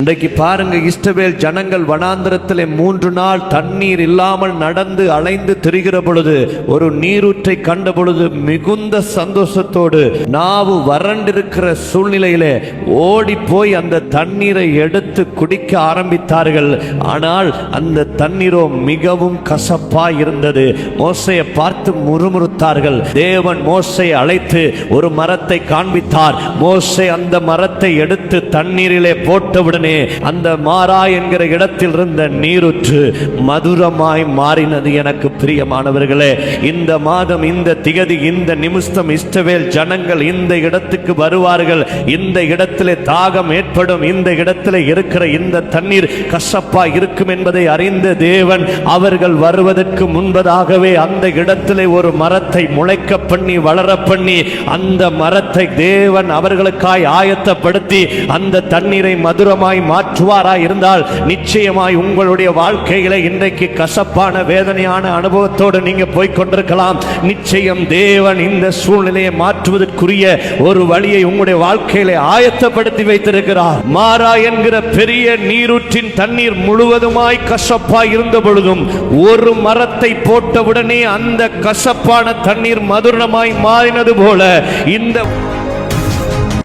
இன்றைக்கு பாருங்க இஸ்ரவேல் ஜனங்கள் வனாந்திரத்திலே மூன்று நாள் தண்ணீர் இல்லாமல் நடந்து அலைந்து திரிகிற பொழுது ஒரு நீரூற்றை கண்ட பொழுது மிகுந்த சந்தோஷத்தோடு நாவு வறண்டிருக்கிற சூழ்நிலையிலே ஓடி போய் அந்த தண்ணீரை எடுத்து குடிக்க ஆரம்பித்தார்கள். ஆனால் அந்த தண்ணீரோ மிகவும் கசப்பா இருந்தது. மோசையை பார்த்து முறுமுறுத்தார்கள். தேவன் மோசையை அழைத்து ஒரு மரத்தை காண்பித்தார். மோசை அந்த மரத்தை எடுத்து தண்ணீரிலே போட்டவுடனே அந்த மாறா என்கிற இடத்தில் இருந்த நீருற்று மதுரமாய் மாறினது எனக்கு பிரியமானவர்களே. இந்த மாதம் இந்த திகதி இந்த நிமிஷம் இஷ்டவேல் ஜனங்கள் இந்த இடத்துக்கு வருவார்கள். இந்த இடத்திலே தாகம் ஏற்படும் இந்த இடத்திலே இருக்கிற இந்த தண்ணீர் கசப்பா இருக்கும் என்பதை அறிந்த தேவன் அவர்கள் வருவதற்கு முன்பதாகவே அந்த இடத்திலே ஒரு மரத்தை முளைக்க பண்ணி வளர பண்ணி அந்த மரத்தை தேவன் அவர்களுக்காய் ஆயத்தப்படுத்தி அந்த தண்ணீரை மதுரமாய் மாற்றுவாராய் இருந்தால் நிச்சயமாய் உங்களுடைய வாழ்க்கையில இன்றைக்கு கசப்பான வேதனையான அனுபவத்தோடு நீங்க போய்கொண்டிருக்கலாம் நிச்சயம் தேவன் இந்த சூழ்நிலையை மாற்றுவதற்குரிய ஒரு வழியை உங்களுடைய வாழ்க்கையில ஆயத்தப்படுத்தி வைத்திருக்கிறார். மாறா என்கிற பெரிய நீரூற்றின் தண்ணீர் முழுவதுமாய் கசப்பாய் இருந்த பொழுதும் ஒரு மரத்தை போட்டவுடனே அந்த கசப்பான தண்ணீர் மதுரமாய் மாறினது போல இந்த